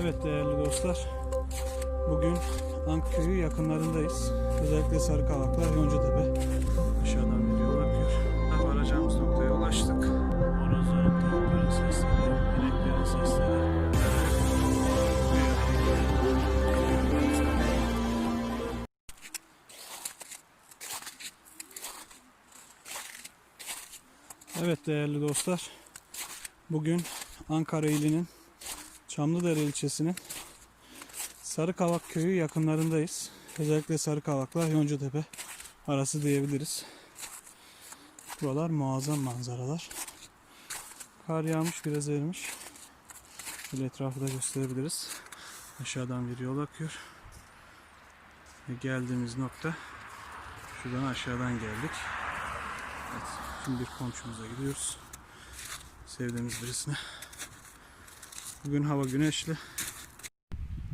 Evet değerli dostlar. Bugün Ankköy'ü yakınlarındayız. Özellikle Sarıkavaklar, Yoncatepe. Aşağıdan bir yol akıyor. Tam varacağımız noktaya ulaştık. Horozların, tavukların sesleri, ineklerin sesleri. Evet değerli dostlar. Bugün Ankara ilinin Çamlıdere ilçesinin Sarıkavak köyü yakınlarındayız. Özellikle Sarıkavaklar Yoncatepe arası diyebiliriz. Buralar muazzam manzaralar. Kar yağmış biraz erimiş. Şöyle etrafı da gösterebiliriz. Aşağıdan bir yol akıyor. Ve geldiğimiz nokta şuradan aşağıdan geldik. Evet, şimdi bir komşumuza gidiyoruz. Sevdiğimiz birisine. Bugün hava güneşli.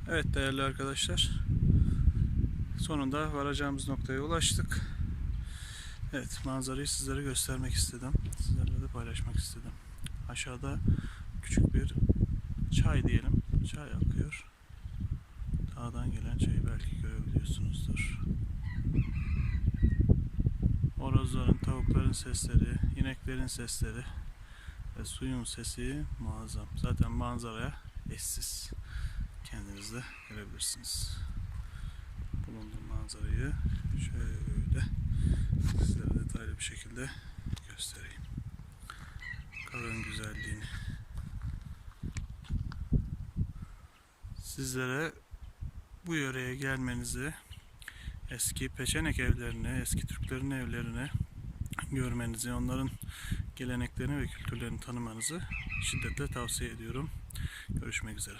Evet değerli arkadaşlar. Sonunda varacağımız noktaya ulaştık. Evet manzarayı sizlere göstermek istedim. Sizlerle de paylaşmak istedim. Aşağıda küçük bir çay diyelim. Çay akıyor. Dağdan gelen çayı belki görebiliyorsunuzdur. Horozların, tavukların sesleri, ineklerin sesleri ve suyun sesi muazzam. Zaten manzaraya eşsiz. Kendiniz de görebilirsiniz. Bulunduğum manzarayı şöyle sizlere detaylı bir şekilde göstereyim. Karın güzelliğini. Sizlere bu yöreye gelmenizi eski peçenek evlerini, eski Türklerin evlerini görmenizi, onların geleneklerini ve kültürlerini tanımanızı şiddetle tavsiye ediyorum. Görüşmek üzere.